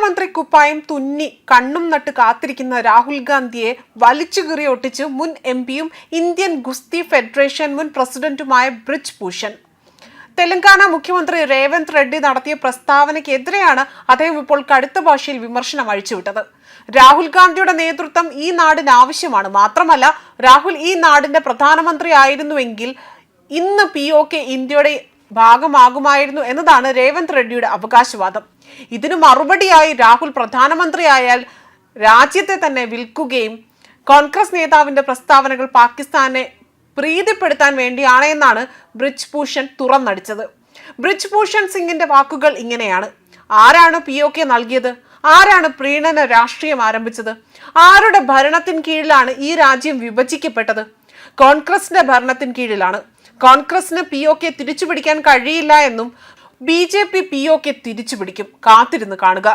പ്രധാനമന്ത്രി കുപ്പായം തുന്നി കണ്ണും നട്ട് കാത്തിരിക്കുന്ന രാഹുൽ ഗാന്ധിയെ വലിച്ചു കീറി ഒട്ടിച്ച് മുൻ എം പിയും ഇന്ത്യൻ ഗുസ്തി ഫെഡറേഷൻ മുൻ പ്രസിഡന്റുമായ ബ്രിജ് ഭൂഷൺ. തെലങ്കാന മുഖ്യമന്ത്രി രേവന്ത് റെഡ്ഡി നടത്തിയ പ്രസ്താവനയ്ക്കെതിരെയാണ് അദ്ദേഹം ഇപ്പോൾ കടുത്ത ഭാഷയിൽ വിമർശനം അഴിച്ചുവിട്ടത്. രാഹുൽ ഗാന്ധിയുടെ നേതൃത്വം ഈ നാടിന് ആവശ്യമാണ്. മാത്രമല്ല രാഹുൽ ഈ നാടിന്റെ പ്രധാനമന്ത്രി ആയിരുന്നുവെങ്കിൽ ഇന്ന് പി ഒ കെ ഇന്ത്യയുടെ ഭാഗമാകുമായിരുന്നു എന്നതാണ് രേവന്ത് റെഡ്ഡിയുടെ അവകാശവാദം. ഇതിനു മറുപടിയായി രാഹുൽ പ്രധാനമന്ത്രിയായാൽ രാജ്യത്തെ തന്നെ വിൽക്കുകയും കോൺഗ്രസ് നേതാവിന്റെ പ്രസ്താവനകൾ പാകിസ്ഥാനെ പ്രീതിപ്പെടുത്താൻ വേണ്ടിയാണ് എന്നാണ് ബ്രിജ് ഭൂഷൺ തുറന്നടിച്ചത്. ബ്രിജ് ഭൂഷൺ സിംഗിന്റെ വാക്കുകൾ ഇങ്ങനെയാണ്. ആരാണ് പി ഒ കെ നൽകിയത്? ആരാണ് പ്രീണന രാഷ്ട്രീയം ആരംഭിച്ചത്? ആരുടെ ഭരണത്തിൻ കീഴിലാണ് ഈ രാജ്യം വിഭജിക്കപ്പെട്ടത്? കോൺഗ്രസിന്റെ ഭരണത്തിൻ കീഴിലാണ്. കോൺഗ്രസിന് പി ഒ കെ തിരിച്ചുപിടിക്കാൻ കഴിയില്ല എന്നും B J P P O K തിരിച്ചുപിടിക്കും. കാത്തിരുന്ന് കാണുക.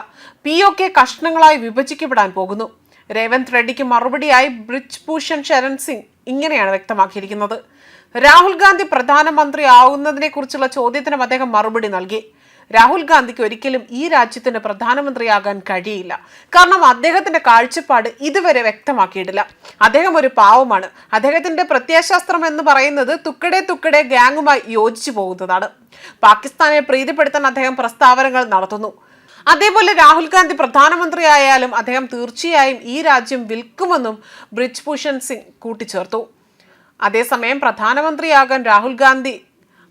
പി ഒ കെ കഷ്ണങ്ങളായി വിഭജിക്കപ്പെടാൻ പോകുന്നു. രേവന്ത് റെഡ്ഡിക്ക് മറുപടിയായി ബ്രിജ് ഭൂഷൺ ശരൺ സിംഗ് ഇങ്ങനെയാണ് വ്യക്തമാക്കിയിരിക്കുന്നത്. രാഹുൽ ഗാന്ധി പ്രധാനമന്ത്രി ആവുന്നതിനെ കുറിച്ചുള്ള ചോദ്യത്തിനും അദ്ദേഹം മറുപടി നൽകി. രാഹുൽ ഗാന്ധിക്ക് ഒരിക്കലും ഈ രാജ്യത്തിന്റെ പ്രധാനമന്ത്രിയാകാൻ കഴിയില്ല. കാരണം അദ്ദേഹത്തിന്റെ കാഴ്ചപ്പാട് ഇതുവരെ വ്യക്തമാക്കിയിട്ടില്ല. അദ്ദേഹം ഒരു പാവമാണ്. അദ്ദേഹത്തിന്റെ പ്രത്യയശാസ്ത്രം എന്ന് പറയുന്നത് തുക്കടെ തുക്കടെ ഗ്യാങ്ങുമായി യോജിച്ചു പോകുന്നതാണ്. പാകിസ്ഥാനെ പ്രീതിപ്പെടുത്താൻ അദ്ദേഹം പ്രസ്താവനകൾ നടത്തുന്നു. അതേപോലെ രാഹുൽ ഗാന്ധി പ്രധാനമന്ത്രിയായാലും അദ്ദേഹം തീർച്ചയായും ഈ രാജ്യം വിൽക്കുമെന്നും ബ്രിജ് ഭൂഷൺ സിംഗ് കൂട്ടിച്ചേർത്തു. അതേസമയം പ്രധാനമന്ത്രിയാകാൻ രാഹുൽ ഗാന്ധി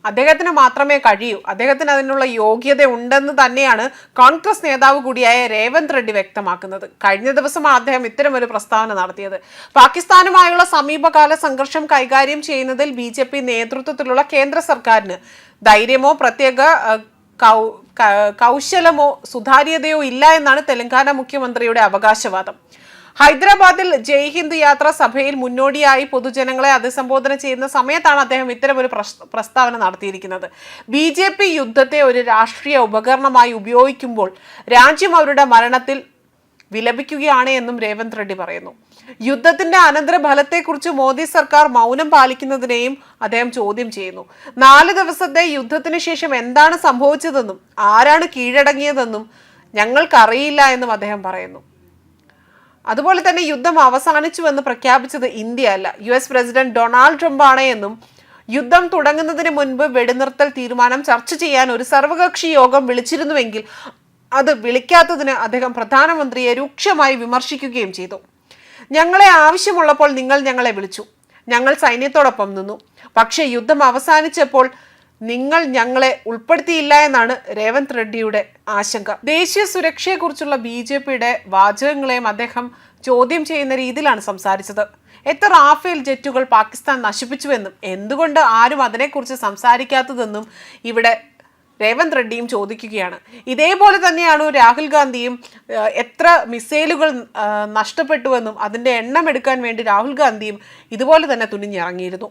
അദ്ദേഹത്തിന് മാത്രമേ കഴിയൂ. അദ്ദേഹത്തിന് അതിനുള്ള യോഗ്യത ഉണ്ടെന്ന് തന്നെയാണ് കോൺഗ്രസ് നേതാവ് കൂടിയായ രേവന്ത് റെഡ്ഡി വ്യക്തമാക്കുന്നത്. കഴിഞ്ഞ ദിവസമാണ് അദ്ദേഹം ഇത്തരം ഒരു പ്രസ്താവന നടത്തിയത്. പാകിസ്ഥാനുമായുള്ള സമീപകാല സംഘർഷം കൈകാര്യം ചെയ്യുന്നതിൽ ബി ജെ പി നേതൃത്വത്തിലുള്ള കേന്ദ്ര സർക്കാരിന് ധൈര്യമോ പ്രത്യേക കൗശലമോ സുതാര്യതയോ ഇല്ല എന്നാണ് തെലങ്കാന മുഖ്യമന്ത്രിയുടെ അവകാശവാദം. ഹൈദരാബാദിൽ ജയ് ഹിന്ദ് യാത്ര സഭയിൽ മുന്നോടിയായി പൊതുജനങ്ങളെ അഭിസംബോധന ചെയ്യുന്ന സമയത്താണ് അദ്ദേഹം ഇത്തരമൊരു പ്രസ്താവന നടത്തിയിരിക്കുന്നത്. ബി ജെ പി യുദ്ധത്തെ ഒരു രാഷ്ട്രീയ ഉപകരണമായി ഉപയോഗിക്കുമ്പോൾ രാജ്യം അവരുടെ മരണത്തിൽ വിലപിക്കുകയാണ് എന്നും രേവന്ത് റെഡ്ഡി പറയുന്നു. യുദ്ധത്തിന്റെ അനന്തരഫലത്തെക്കുറിച്ച് മോദി സർക്കാർ മൗനം പാലിക്കുന്നതിനെയും അദ്ദേഹം ചോദ്യം ചെയ്യുന്നു. നാല് ദിവസത്തെ യുദ്ധത്തിന് ശേഷം എന്താണ് സംഭവിച്ചതെന്നും ആരാണ് കീഴടങ്ങിയതെന്നും ഞങ്ങൾക്കറിയില്ല എന്നും അദ്ദേഹം പറയുന്നു. അതുപോലെ തന്നെ യുദ്ധം അവസാനിച്ചുവെന്ന് പ്രഖ്യാപിച്ചത് ഇന്ത്യ അല്ല. U S president Donald Trump എന്നും യുദ്ധം തുടങ്ങുന്നതിന് മുൻപ് വെടിനിർത്തൽ തീരുമാനം ചർച്ച ചെയ്യാൻ ഒരു സർവകക്ഷി യോഗം വിളിച്ചിരുന്നുവെങ്കിൽ അത് വിളിക്കാത്തതിന് അദ്ദേഹം പ്രധാനമന്ത്രിയെ രൂക്ഷമായി വിമർശിക്കുകയും ചെയ്തു. ഞങ്ങളെ ആവശ്യമുള്ളപ്പോൾ നിങ്ങൾ ഞങ്ങളെ വിളിച്ചു. ഞങ്ങൾ സൈന്യത്തോടൊപ്പം നിന്നു. പക്ഷേ യുദ്ധം അവസാനിച്ചപ്പോൾ നിങ്ങൾ ഞങ്ങളെ ഉൾപ്പെടുത്തിയില്ല എന്നാണ് രേവന്ത് റെഡ്ഡിയുടെ ആശങ്ക. ദേശീയ സുരക്ഷയെക്കുറിച്ചുള്ള ബി ജെ പിയുടെ വാചകങ്ങളെയും അദ്ദേഹം ചോദ്യം ചെയ്യുന്ന രീതിയിലാണ് സംസാരിച്ചത്. എത്ര റാഫേൽ ജെറ്റുകൾ പാകിസ്ഥാൻ നശിപ്പിച്ചുവെന്നും എന്തുകൊണ്ട് ആരും അതിനെക്കുറിച്ച് സംസാരിക്കാത്തതെന്നും ഇവിടെ രേവന്ത് റെഡ്ഡിയും ചോദിക്കുകയാണ്. ഇതേപോലെ തന്നെയാണ് രാഹുൽ ഗാന്ധിയും എത്ര മിസൈലുകൾ നഷ്ടപ്പെട്ടുവെന്നും അതിന്റെ എണ്ണം എടുക്കാൻ വേണ്ടി രാഹുൽ ഗാന്ധിയും ഇതുപോലെ തന്നെ തുനിഞ്ഞിറങ്ങിയിരുന്നു.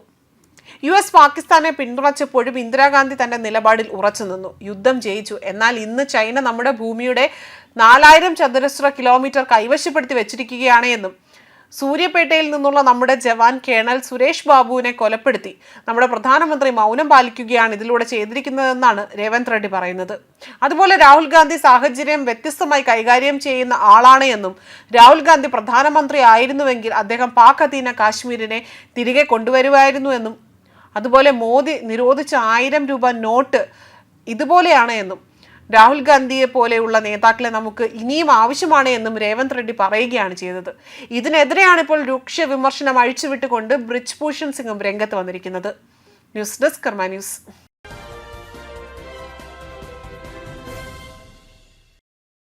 യു എസ് പാകിസ്ഥാനെ പിന്തുണച്ചപ്പോഴും ഇന്ദിരാഗാന്ധി തന്റെ നിലപാടിൽ ഉറച്ചു നിന്നു. യുദ്ധം ജയിച്ചു. എന്നാൽ ഇന്ന് ചൈന നമ്മുടെ ഭൂമിയുടെ നാലായിരം ചതുരശ്ര കിലോമീറ്റർ കൈവശപ്പെടുത്തി വെച്ചിരിക്കുകയാണ് എന്നും സൂര്യപേട്ടയിൽ നിന്നുള്ള നമ്മുടെ ജവാൻ കേണൽ സുരേഷ് ബാബുവിനെ കൊലപ്പെടുത്തി. നമ്മുടെ പ്രധാനമന്ത്രി മൗനം പാലിക്കുകയാണ് ഇതിലൂടെ ചെയ്തിരിക്കുന്നതെന്നാണ് രേവന്ത് റെഡ്ഡി പറയുന്നത്. അതുപോലെ രാഹുൽ ഗാന്ധി സാഹചര്യം വ്യത്യസ്തമായി കൈകാര്യം ചെയ്യുന്ന ആളാണ് എന്നും രാഹുൽ ഗാന്ധി പ്രധാനമന്ത്രി ആയിരുന്നുവെങ്കിൽ അദ്ദേഹം പാക് അധീന കാശ്മീരിനെ തിരികെ കൊണ്ടുവരുമായിരുന്നു എന്നും അതുപോലെ മോദി നിരോധിച്ച ആയിരം രൂപ നോട്ട് ഇതുപോലെയാണ് എന്നും രാഹുൽ ഗാന്ധിയെ പോലെയുള്ള നേതാക്കളെ നമുക്ക് ഇനിയും ആവശ്യമാണ് എന്നും രേവന്ത് റെഡ്ഡി പറയുകയാണ് ചെയ്തത്. ഇതിനെതിരെയാണ് ഇപ്പോൾ രൂക്ഷ വിമർശനം അഴിച്ചുവിട്ടുകൊണ്ട് ബ്രിജ് ഭൂഷൺ സിംഗും രംഗത്ത് വന്നിരിക്കുന്നത്. News desk Karma news.